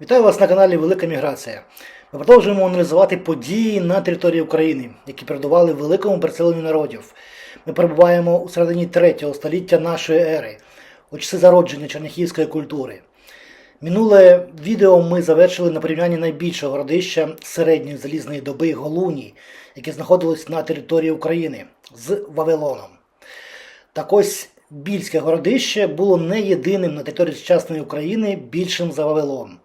Вітаю вас на каналі Велика Міграція. Ми продовжуємо аналізувати події на території України, які передували великому переселенню народів. Ми перебуваємо у середині 3 століття нашої ери, у часи зародження черняхівської культури. Минуле відео ми завершили на порівнянні найбільшого городища середньої залізної доби Голуні, яке знаходилось на території України з Вавилоном. Так ось Більське городище було не єдиним на території сучасної України більшим за Вавилон.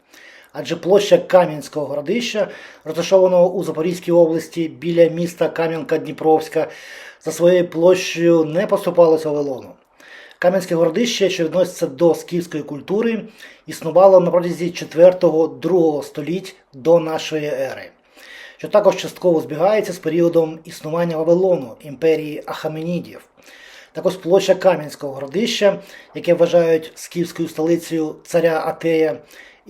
Адже площа Кам'янського городища, розташованого у Запорізькій області біля міста Кам'янка-Дніпровська, за своєю площею не поступалося Вавилону. Кам'янське городище, що відноситься до скіфської культури, існувало на протязі 4-2 століть до нашої ери, що також частково збігається з періодом існування Вавилону імперії Ахаменідів. Також площа Кам'янського городища, яке вважають скіфською столицею царя Атея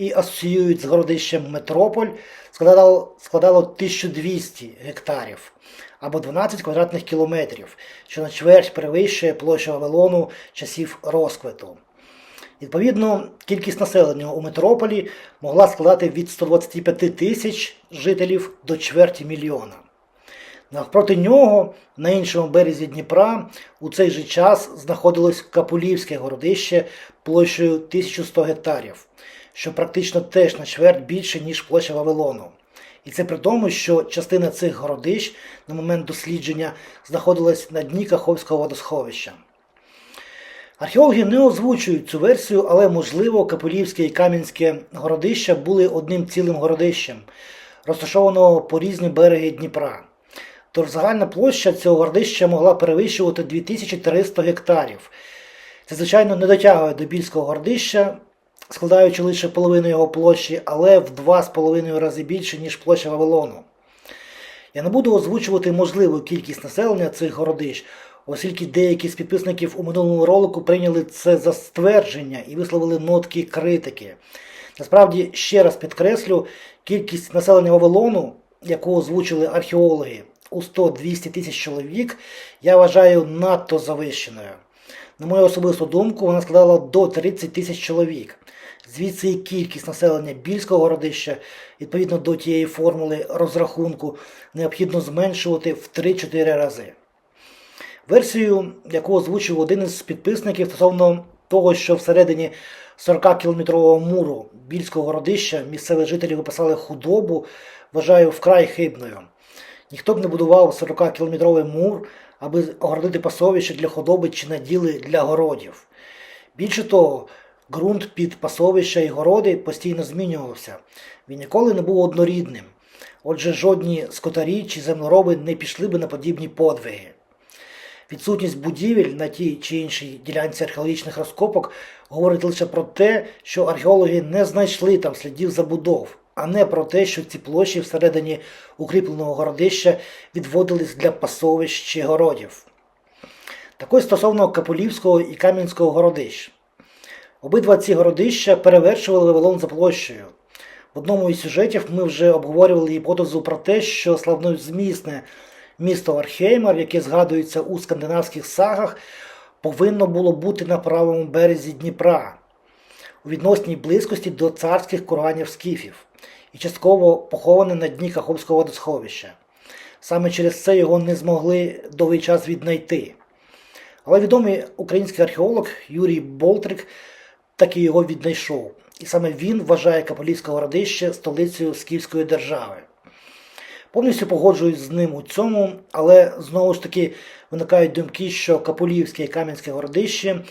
і асоціюють з городищем Метрополь, складало, складало 1200 гектарів або 12 квадратних кілометрів, що на чверть перевищує площу Вавилону часів розквиту. Відповідно, кількість населення у метрополі могла складати від 125 тисяч жителів до чверті мільйона. Навпроти нього, на іншому березі Дніпра, у цей же час знаходилось Капулівське городище площею 1100 гектарів, що практично теж на чверть більше, ніж площа Вавилону. І це при тому, що частина цих городищ на момент дослідження знаходилась на дні Каховського водосховища. Археологи не озвучують цю версію, але можливо Капелівське і Кам'янське городища були одним цілим городищем, розташованого по різні береги Дніпра. Тож загальна площа цього городища могла перевищувати 2300 гектарів. Це, звичайно, не дотягує до більського городища, складаючи лише половину його площі, але в 2,5 рази більше, ніж площа Вавилону. Я не буду озвучувати можливу кількість населення цих городищ, оскільки деякі з підписників у минулому ролику прийняли це за ствердження і висловили нотки критики. Насправді, ще раз підкреслю, кількість населення Вавилону, яку озвучили археологи, у 100-200 тисяч чоловік, я вважаю надто завищеною. На мою особисту думку, вона складала до 30 тисяч чоловік. Звідси і кількість населення більського городища, відповідно до тієї формули розрахунку, необхідно зменшувати в 3-4 рази. Версію, яку озвучив один із підписників стосовно того, що всередині 40-кілометрового муру більського городища місцеві жителі випасали худобу, вважаю вкрай хибною. Ніхто б не будував 40-кілометровий мур, аби огородити пасовище для худоби чи наділи для городів. Більше того, ґрунт під пасовища і городи постійно змінювався. Він ніколи не був однорідним. Отже, жодні скотарі чи землероби не пішли би на подібні подвиги. Відсутність будівель на тій чи іншій ділянці археологічних розкопок говорить лише про те, що археологи не знайшли там слідів забудов, а не про те, що ці площі всередині укріпленого городища відводились для пасовищ чи городів. Також стосовно Капулівського і Кам'янського городищ. Обидва ці городища перевершували Вавилон за площею. В одному із сюжетів ми вже обговорювали гіпотезу про те, що славнозмісне місто Археймар, яке згадується у скандинавських сагах, повинно було бути на правому березі Дніпра у відносній близькості до царських курганів скіфів і частково поховане на дні Каховського водосховища. Саме через це його не змогли довгий час віднайти. Але відомий український археолог Юрій Болтрик таки його віднайшов. І саме він вважає Каполівське городище столицею Скіфської держави. Повністю погоджуюсь з ним у цьому, але знову ж таки виникають думки, що Каполівське і Кам'янське городище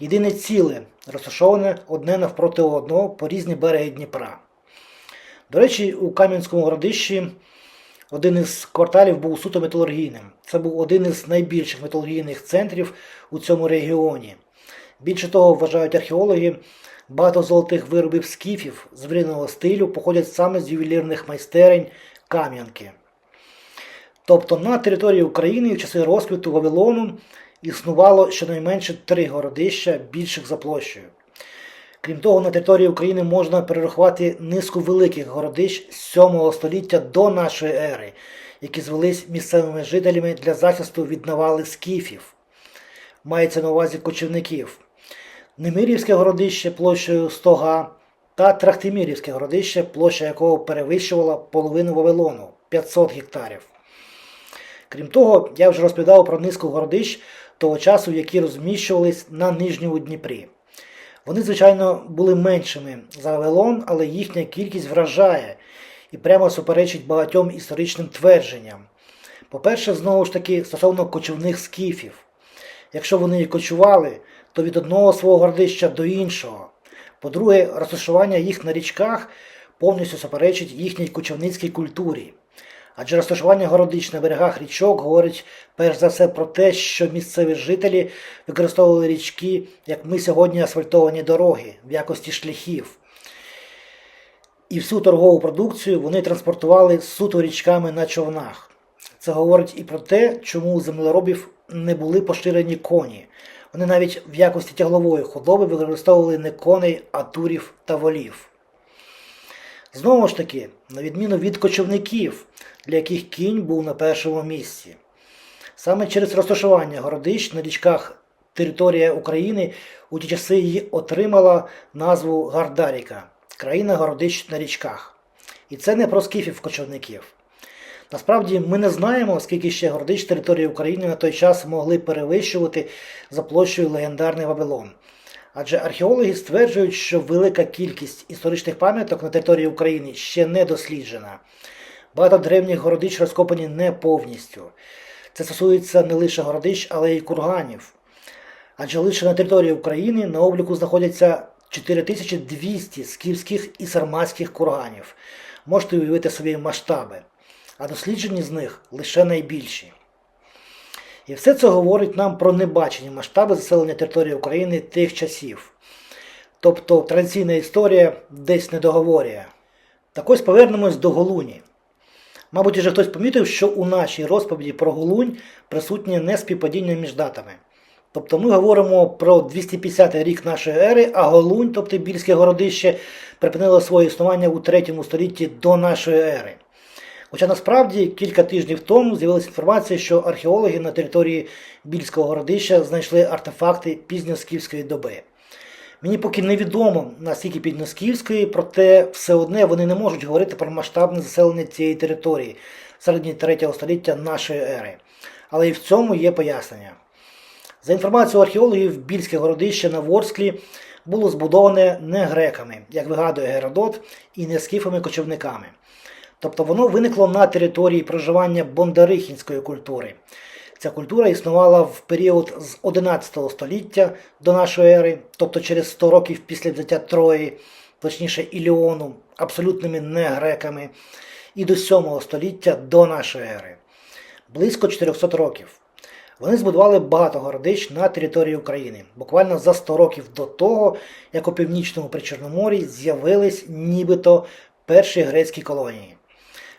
єдине ціле, розташоване одне навпроти одного по різні береги Дніпра. До речі, у Кам'янському городищі один із кварталів був суто металургійним. Це був один із найбільших металургійних центрів у цьому регіоні. Більше того, вважають археологи, багато золотих виробів скіфів звірного стилю походять саме з ювелірних майстерень Кам'янки. Тобто на території України в часи розквіту Вавилону існувало щонайменше три городища більших за площею. Крім того, на території України можна перерахувати низку великих городищ з 7 століття до нашої ери, які звелись місцевими жителями для захисту від навали скіфів. Мається на увазі кочівників. Немирівське городище площею 100 га, та Трахтимірівське городище, площа якого перевищувала половину Вавилону 500 гектарів. Крім того, я вже розповідав про низку городищ того часу, які розміщувались на Нижньому Дніпрі. Вони, звичайно, були меншими за Вавилон, але їхня кількість вражає і прямо суперечить багатьом історичним твердженням. По-перше, знову ж таки, стосовно кочівних скіфів. Якщо вони і кочували, то від одного свого городища до іншого. По-друге, розташування їх на річках повністю суперечить їхній кочівницькій культурі. Адже розташування городищ на берегах річок говорить перш за все про те, що місцеві жителі використовували річки, як ми сьогодні асфальтовані дороги в якості шляхів. І всю торгову продукцію вони транспортували суто річками на човнах. Це говорить і про те, чому у землеробів не були поширені коні. Вони навіть в якості тяглової худоби використовували не коней, а турів та волів. Знову ж таки, на відміну від кочівників, для яких кінь був на першому місці. Саме через розташування городищ на річках територія України у ті часи її отримала назву Гардаріка країна городищ на річках. І це не про скіфів кочівників. Насправді ми не знаємо, скільки ще городищ території України на той час могли перевищувати за площею легендарний Вавилон. Адже археологи стверджують, що велика кількість історичних пам'яток на території України ще не досліджена. Багато древніх городищ розкопані не повністю. Це стосується не лише городищ, але й курганів. Адже лише на території України на обліку знаходяться 4200 скіфських і сарматських курганів. Можете уявити собі масштаби, а досліджені з них лише найбільші. І все це говорить нам про небачені масштаби заселення території України тих часів. Тобто традиційна історія десь не договорює. Так ось повернемось до Голуні. Мабуть, вже хтось помітив, що у нашій розповіді про Голунь присутнє неспівпадіння між датами. Тобто ми говоримо про 250 рік нашої ери, а Голунь, тобто Більське городище, припинило своє існування у 3 столітті до нашої ери. Хоча насправді кілька тижнів тому з'явилася інформація, що археологи на території Більського городища знайшли артефакти пізньоскіфської доби. Мені поки невідомо наскільки пізньоскіфської, проте все одне вони не можуть говорити про масштабне заселення цієї території середні 3 століття нашої ери. Але і в цьому є пояснення. За інформацією археологів, Більське городище на Ворсклі було збудоване не греками, як вигадує Геродот, і не скіфами-кочівниками. Тобто воно виникло на території проживання бондарихінської культури. Ця культура існувала в період з 11 століття до нашої ери, тобто через 100 років після взяття Трої, точніше Іліону, абсолютними не греками, і до 7 століття до нашої ери. Близько 400 років. Вони збудували багато городищ на території України, буквально за 100 років до того, як у північному Причорномор'ї з'явились нібито перші грецькі колонії.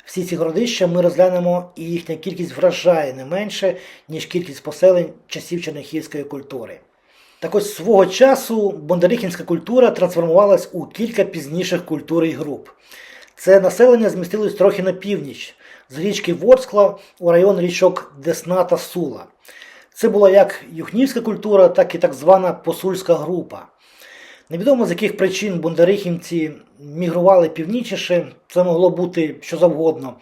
Всі ці городища ми розглянемо, і їхня кількість вражає не менше, ніж кількість поселень часів черняхівської культури. Так ось свого часу бондарихінська культура трансформувалась у кілька пізніших культур і груп. Це населення змістилось трохи на північ, з річки Ворскла у район річок Десна та Сула. Це була як юхнівська культура, так і так звана посульська група. Невідомо з яких причин бондарихівці мігрували північніше, це могло бути що завгодно,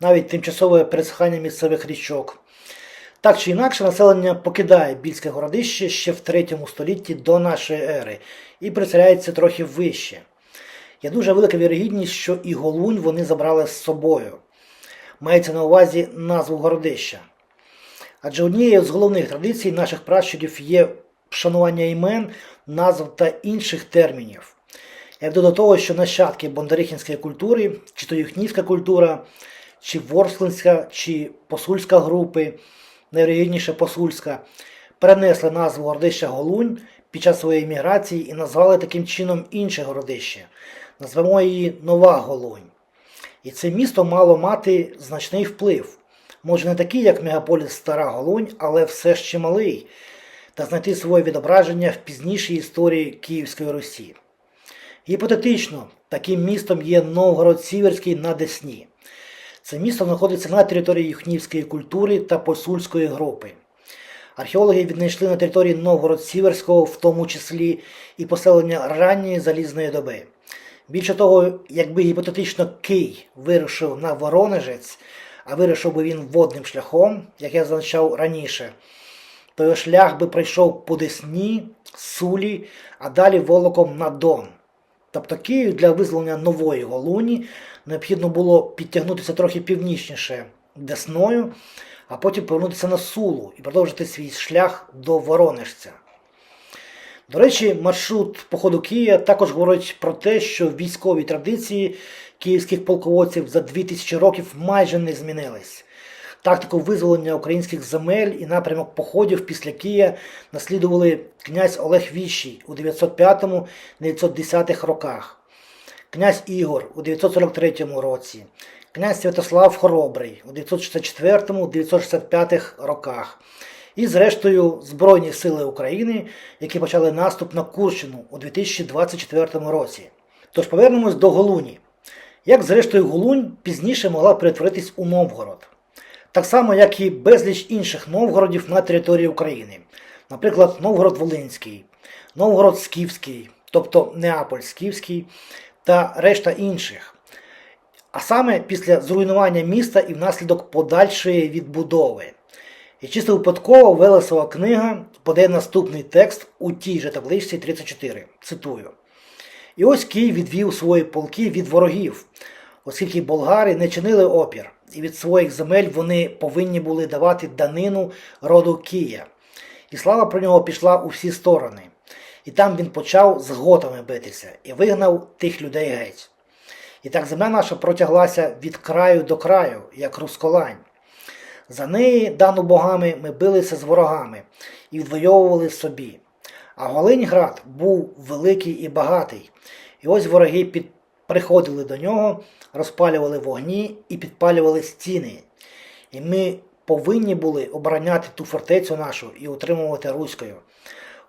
навіть тимчасове пересихання місцевих річок. Так чи інакше, населення покидає більське городище ще в 3 столітті до нашої ери і приселяється трохи вище. Є дуже велика вірогідність, що і Голунь вони забрали з собою. Мається на увазі назву городища. Адже однією з головних традицій наших пращурів є вшанування імен, назв та інших термінів. Як до того, що нащадки бондарихінської культури, чи то юхнівська культура, чи ворслинська, чи посульська групи, найвірогідніше посульська, перенесли назву городища Голунь під час своєї міграції і назвали таким чином інше городище. Назвемо її Нова Голунь. І це місто мало мати значний вплив. Може не такий, як мегаполіс Стара Голунь, але все ще малий, та знайти своє відображення в пізнішій історії Київської Русі. Гіпотетично, таким містом є Новгород Сіверський на Десні. Це місто знаходиться на території юхнівської культури та посульської групи. Археологи віднайшли на території Новгород Сіверського, в тому числі і поселення ранньої залізної доби. Більше того, якби гіпотетично Кий вирушив на Воронежець, а вирушив би він водним шляхом, як я зазначав раніше, то його шлях би пройшов по Десні, Сулі, а далі волоком на Дон. Тобто Київ для визволення нової Голуні необхідно було підтягнутися трохи північніше Десною, а потім повернутися на Сулу і продовжити свій шлях до Воронежця. До речі, маршрут походу Києва також говорить про те, що військові традиції київських полководців за 2000 років майже не змінились. Тактику визволення українських земель і напрямок походів після Києва наслідували князь Олег Віщий у 905-910 роках, князь Ігор у 943 році, князь Святослав Хоробрий у 964-965 роках. І, зрештою, Збройні сили України, які почали наступ на Курщину у 2024 році. Тож повернемось до Голуні. Як, зрештою, Голунь пізніше могла перетворитись у Новгород. Так само, як і безліч інших Новгородів на території України. Наприклад, Новгород Волинський, Новгород Скіфський, тобто Неаполь Скіфський та решта інших. А саме після зруйнування міста і внаслідок подальшої відбудови. І чисто випадково Велесова книга подає наступний текст у тій же табличці 34. Цитую. І ось Кій відвів свої полки від ворогів, оскільки болгари не чинили опір, від своїх земель вони повинні були давати данину роду Кія. І слава про нього пішла у всі сторони. І там він почав з готами битися і вигнав тих людей геть. І так земля наша протяглася від краю до краю, як русколань. За неї, дану богами, ми билися з ворогами і відвоювали собі. А Голиньград був великий і багатий. І ось вороги під... приходили до нього, розпалювали вогні і підпалювали стіни. І ми повинні були обороняти ту фортецю нашу і утримувати Руською,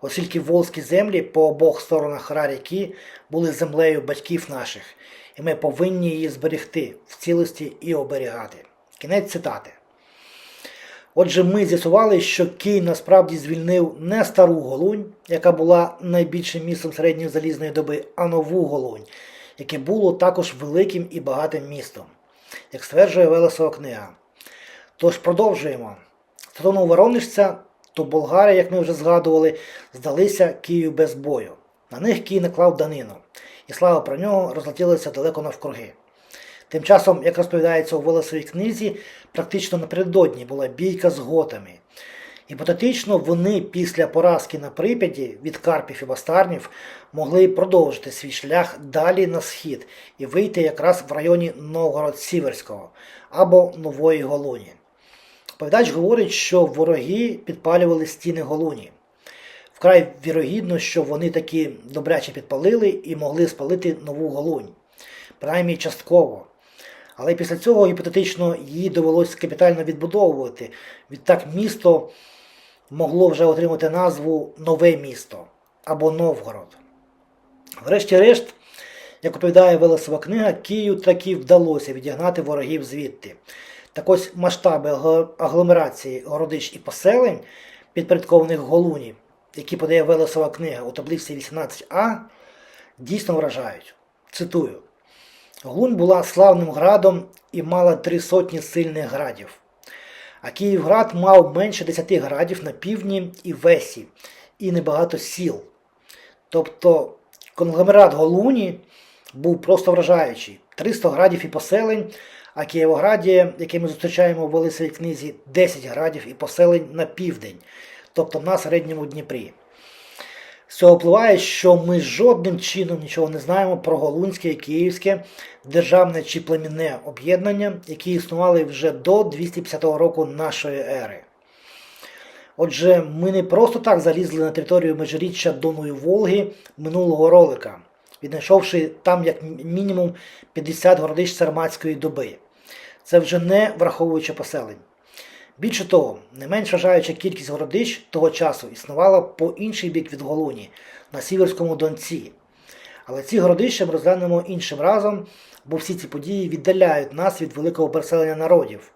оскільки волзькі землі по обох сторонах хра ріки були землею батьків наших, і ми повинні її зберегти в цілості і оберігати. Кінець цитати. Отже, ми з'ясували, що Київ насправді звільнив не стару Голунь, яка була найбільшим містом середньої залізної доби, а нову Голунь, яке було також великим і багатим містом, як стверджує Велесова книга. Тож продовжуємо. Стосовно Воронежця, то болгари, як ми вже згадували, здалися Києву без бою. На них Київ наклав данину, і слава про нього розлетілася далеко навкруги. Тим часом, як розповідається у Волосовій книзі, практично напередодні була бійка з готами. Гіпотетично, вони після поразки на Прип'яті від Карпів і Бастарнів могли продовжити свій шлях далі на схід і вийти якраз в районі Новгород-Сіверського або Нової Голуні. Повідач говорить, що вороги підпалювали стіни Голуні. Вкрай вірогідно, що вони таки добряче підпалили і могли спалити нову Голунь, принаймні частково. Але після цього гіпотетично її довелося капітально відбудовувати. Відтак місто могло вже отримати назву Нове місто або Новгород. Врешті-решт, як оповідає Велесова книга, Київ таки вдалося відігнати ворогів звідти. Так ось масштаби агломерації городищ і поселень, підпорядкованих Голуні, які подає Велесова книга у таблиці 18а, дійсно вражають. Цитую. Глунь була славним градом і мала три сотні сильних градів. А Київград мав менше 10 градів на півдні і весі, і небагато сіл. Тобто конгломерат Голуні був просто вражаючий. 300 градів і поселень, а Києвограді, який ми зустрічаємо в Велисовій книзі, 10 градів і поселень на південь, тобто на середньому Дніпрі. З цього впливає, що ми жодним чином нічого не знаємо про Голунське і Київське державне чи племінне об'єднання, які існували вже до 250 року нашої ери. Отже, ми не просто так залізли на територію межиріччя Дону і Волги минулого ролика, віднайшовши там як мінімум 50 городищ Сарматської доби. Це вже не враховуючи поселень. Більше того, не менш вважаюча кількість городищ того часу існувала по інший бік від Голуні, на Сіверському Донці. Але ці городища ми розглянемо іншим разом, бо всі ці події віддаляють нас від великого переселення народів.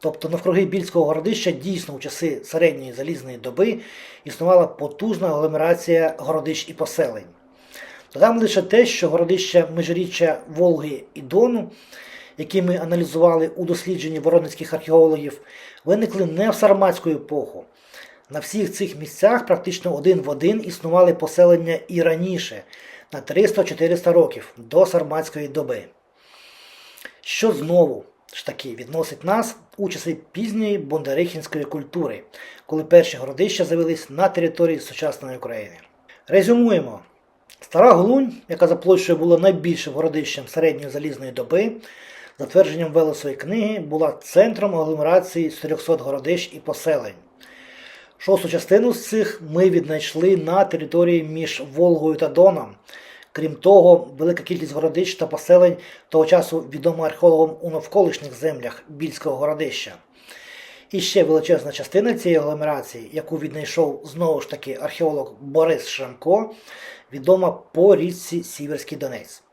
Тобто навкруги Більського городища дійсно у часи середньої залізної доби існувала потужна агломерація городищ і поселень. Додам лише те, що городища межиріччя Волги і Дону, які ми аналізували у дослідженні воронецьких археологів, виникли не в сарматську епоху. На всіх цих місцях практично один в один існували поселення і раніше, на 300-400 років до сарматської доби. Що знову ж таки відносить нас у часи пізньої бондарихінської культури, коли перші городища з'явились на території сучасної України. Резюмуємо. Стара Глунь, яка за площею була найбільшим городищем середньої залізної доби, за твердженням книги, була центром агломерації з 400 городищ і поселень. Шосту частину з цих ми віднайшли на території між Волгою та Доном. Крім того, велика кількість городищ та поселень того часу відома археологам у навколишніх землях Більського городища. І ще величезна частина цієї агломерації, яку віднайшов знову ж таки археолог Борис Шрамко, відома по річці Сіверський Донець.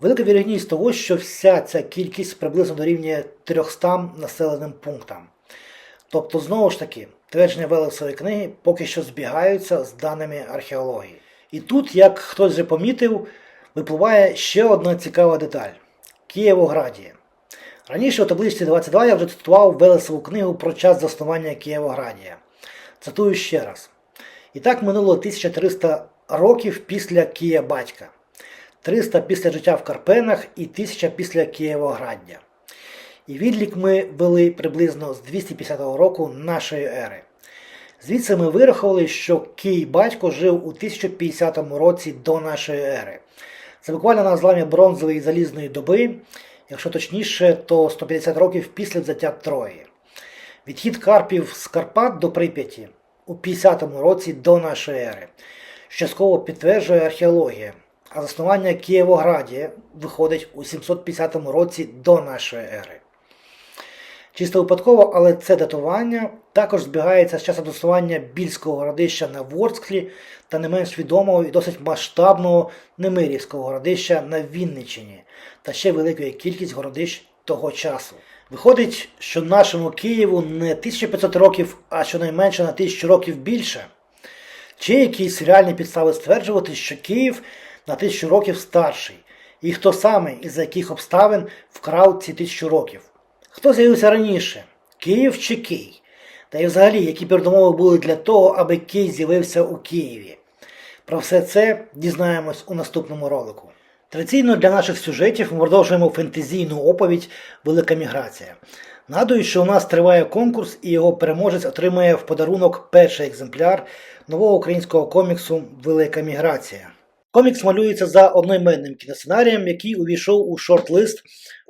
Велика вірогідність того, що вся ця кількість приблизно дорівнює 300 населеним пунктам. Тобто, знову ж таки, твердження Велесової книги поки що збігаються з даними археології. І тут, як хтось вже помітив, випливає ще одна цікава деталь Києвоградія. Раніше у табличці 22 я вже цитував Велесову книгу про час заснування Києвоградія. Цитую ще раз. І так минуло 1300 років після Києва батька, 300 після життя в Карпенах і 1000 після Києвограддя. І відлік ми вели приблизно з 250 року нашої ери. Звідси ми вирахували, що Кий батько жив у 1050 році до нашої ери. Це буквально на зламі бронзової і залізної доби, якщо точніше, то 150 років після взяття Трої. Відхід Карпів з Карпат до Прип'яті у 50 році до нашої ери. Частково підтверджує археологія, а заснування Києвоградія виходить у 750 році до нашої ери. Чисто випадково, але це датування також збігається з часом заснування більського городища на Ворсклі та не менш відомого і досить масштабного Немирівського городища на Вінниччині та ще великої кількість городищ того часу. Виходить, що нашому Києву не 1500 років, а щонайменше на 1000 років більше. Чи якісь реальні підстави стверджувати, що Київ на тисячу років старший, і хто саме і за яких обставин вкрав ці тисячу років? Хто з'явився раніше? Київ чи Кий? Та й взагалі, які передумови були для того, аби Кий з'явився у Києві? Про все це дізнаємось у наступному ролику. Традиційно для наших сюжетів ми продовжуємо фентезійну оповідь Велика міграція. Нагадую, що у нас триває конкурс, і його переможець отримає в подарунок перший екземпляр нового українського коміксу Велика міграція. Комікс малюється за одноіменним кіносценарієм, який увійшов у шорт-лист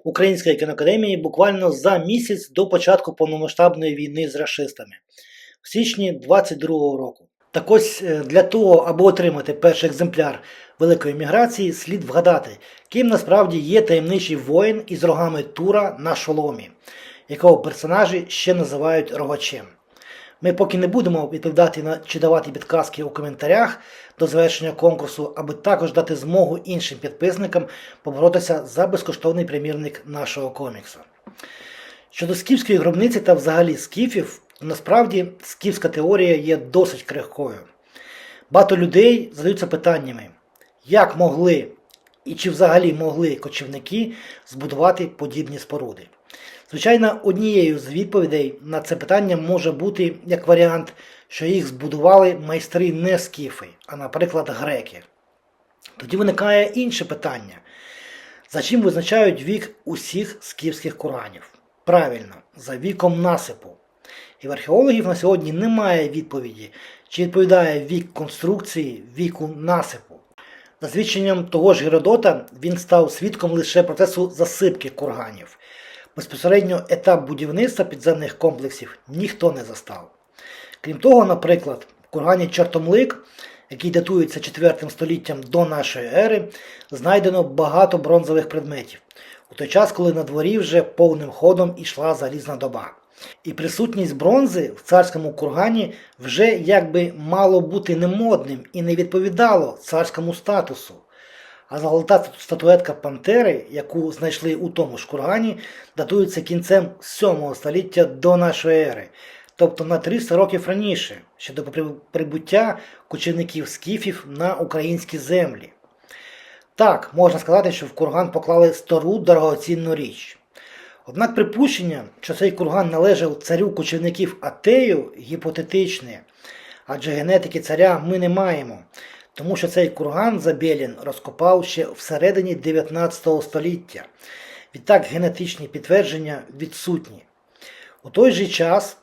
Української кіноакадемії буквально за місяць до початку повномасштабної війни з расистами в січні 22-го року. Так ось е, для того, аби отримати перший екземпляр великої міграції, слід вгадати, ким насправді є таємничий воїн із рогами Тура на шоломі, якого персонажі ще називають рогачем. Ми поки не будемо відповідати на чи давати підказки у коментарях до завершення конкурсу, аби також дати змогу іншим підписникам поборотися за безкоштовний примірник нашого коміксу. Щодо скіфської гробниці та взагалі скіфів, насправді скіфська теорія є досить крихкою. Багато людей задаються питаннями, як могли і чи взагалі могли кочівники збудувати подібні споруди. Звичайно, однією з відповідей на це питання може бути як варіант, що їх збудували майстри не скіфи, а, наприклад, греки. Тоді виникає інше питання: за чим визначають вік усіх скіфських куранів? Правильно, за віком насипу. І в археологів на сьогодні немає відповіді, чи відповідає вік конструкції віку насипу. За свідченням того ж Геродота, він став свідком лише процесу засипки курганів. Безпосередньо етап будівництва підземних комплексів ніхто не застав. Крім того, наприклад, в кургані Чортомлик, який датується 4 століттям до нашої ери, знайдено багато бронзових предметів, у той час, коли на дворі вже повним ходом ішла залізна доба. І присутність бронзи в царському кургані вже якби мало бути немодним і не відповідало царському статусу. А золота статуетка Пантери, яку знайшли у тому ж кургані, датується кінцем 7 століття до нашої ери, тобто на 300 років раніше, ще до прибуття кочівників скіфів на українські землі. Так, можна сказати, що в курган поклали стару дорогоцінну річ. Однак припущення, що цей курган належав царю кочівників Атею, гіпотетичне, адже генетики царя ми не маємо, тому що цей курган Забєлін розкопав ще всередині 19 століття. Відтак генетичні підтвердження відсутні. У той же час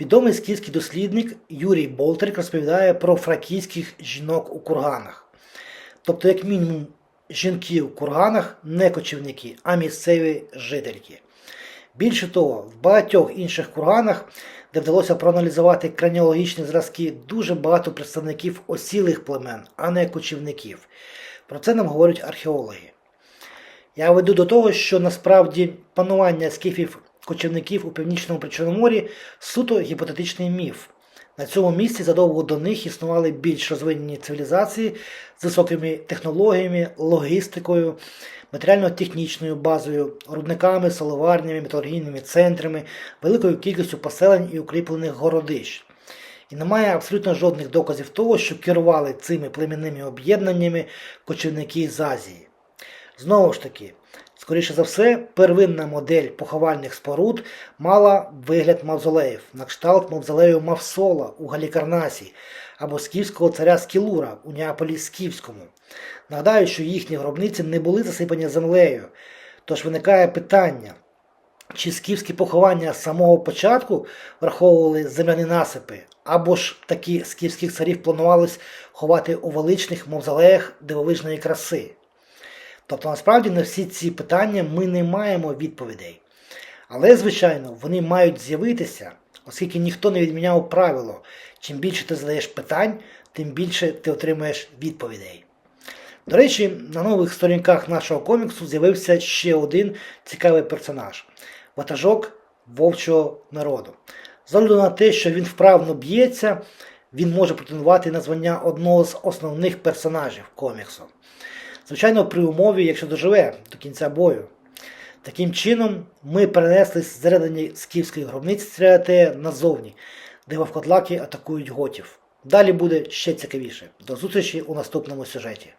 відомий скіфський дослідник Юрій Болтерик розповідає про фракійських жінок у курганах. Тобто, як мінімум, жінки у курганах не кочівники, а місцеві жительки. Більше того, в багатьох інших курганах, де вдалося проаналізувати краніологічні зразки, дуже багато представників осілих племен, а не кочівників. Про це нам говорять археологи. Я веду до того, що насправді панування скіфів кочівників у північному Причорноморі суто гіпотетичний міф. На цьому місці задовго до них існували більш розвинені цивілізації з високими технологіями, логістикою, матеріально-технічною базою, рудниками, соловарнями, металургійними центрами, великою кількістю поселень і укріплених городищ. І немає абсолютно жодних доказів того, що керували цими племінними об'єднаннями кочівники з Азії. Знову ж таки, скоріше за все, первинна модель поховальних споруд мала вигляд мавзолеїв, на кшталт мавзолею Мавсола у Галікарнасі або скіфського царя Скілура у Неаполі Скіфському. Нагадаю, що їхні гробниці не були засипані землею, тож виникає питання. Чи скіфські поховання з самого початку враховували земляні насипи, або ж такі скіфських царів планувалось ховати у величних мавзолеях дивовижної краси? Тобто, насправді на всі ці питання ми не маємо відповідей. Але, звичайно, вони мають з'явитися, оскільки ніхто не відміняв правило: чим більше ти задаєш питань, тим більше ти отримаєш відповідей. До речі, на нових сторінках нашого коміксу з'явився ще один цікавий персонаж ватажок вовчого народу. З на те, що він вправно б'ється, він може претендувати на звання одного з основних персонажів коміксу. Звичайно, при умові, якщо доживе до кінця бою. Таким чином, ми перенеслись зсередині скіфської гробниці стріляти назовні, де вовкотлаки атакують готів. Далі буде ще цікавіше. До зустрічі у наступному сюжеті.